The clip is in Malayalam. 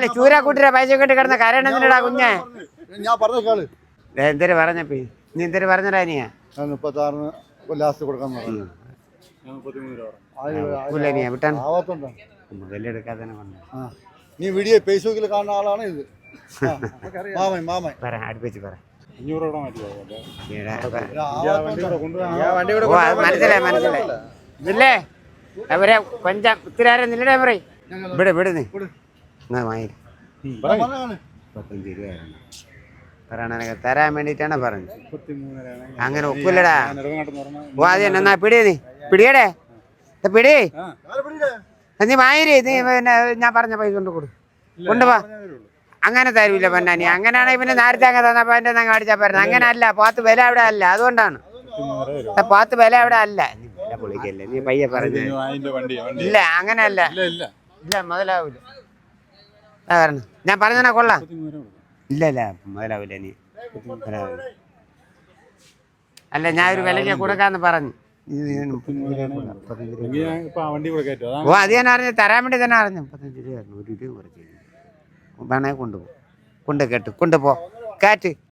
അല്ല ചൂരാക്കൂട്ടിയുടെ പൈസ കെട്ടി കിടന്ന കരയണെന്നില്ലടാ കുഞ്ഞെ? ഞാൻ പറഞ്ഞ കേൾ. എന്തേര് പറഞ്ഞപ്പി നീ എന്തേര് പറഞ്ഞടാ നീയാ ഞാൻ മുപ്പത്താറിന് ലാസ്റ്റ് കൊടുക്കാൻ പറഞ്ഞു. നീ വിട്ടാൻ ആവത്തുണ്ടോ. മുതലെടുക്കാതെ തന്നെ കൊണ്ട്. നീ വീഡിയോ ഫേസ്ബുക്കിൽ കാണുന്ന ആളാണ് ഇത്. മാമൻ മാമൻ. പറ അടുപ്പിച്ച് പറ. അഞ്ഞൂറ് മനസ്സിലായി മനസ്സിലായി. ഇല്ലേ? അവരെ കൊഞ്ചം ഇത്തിരി നില്ലടേ പറയും ഇവിടെ ഇവിടെ നീ. എന്നാ വാങ്ങി. മുപ്പത്തഞ്ച് രൂപയാണ്. പറയണ തരാൻ വേണ്ടിട്ടാണ് പറഞ്ഞത്. അങ്ങനെ ഒക്കില്ലടാ ഓ അത് തന്നെ. എന്നാ പിടി നീ. പിടിയടേ. പിടി? നീ വാങ്ങിരി നീ പിന്നെ ഞാൻ പറഞ്ഞ പൈസ കൊണ്ട് കൊടു കൊണ്ടുപോ അങ്ങനെ തരൂല നീ. അങ്ങനെയാണെങ്കിൽ പിന്നെ നേരത്തെ അങ്ങ് തന്നപ്പോ എന്റെ അങ്ങ് അടിച്ചാ പറഞ്ഞത് അങ്ങനെ അല്ല പാത്ത് വില അവിടെ അല്ല. അതുകൊണ്ടാണ്. പാത്ത് വില അവിടെ അല്ല. നീ വില പൊളിക്കല്ലേ. നീ പയ്യെ പറഞ്ഞു ഇല്ല അങ്ങനെയല്ല ഇല്ല ഇല്ല. ഇല്ല മുതലാവൂല. പറഞ്ഞു ഞാൻ പറഞ്ഞാ കൊള്ളാം. ഇല്ല ഇല്ല മുതലാവില്ല അല്ല ഞാൻ ഒരു വിലയ്ക്ക് കൊടുക്കാന്ന് പറഞ്ഞു. ഓ അത് ഞാൻ അറിഞ്ഞു. തരാൻ വേണ്ടി തന്നെ അറിഞ്ഞു. മുപ്പത്തഞ്ച് രൂപ ഒരു രൂപ കുറച്ച് വേണേ കൊണ്ടുപോകും കൊണ്ട് കേട്ടു കൊണ്ടുപോ കാറ്റ്.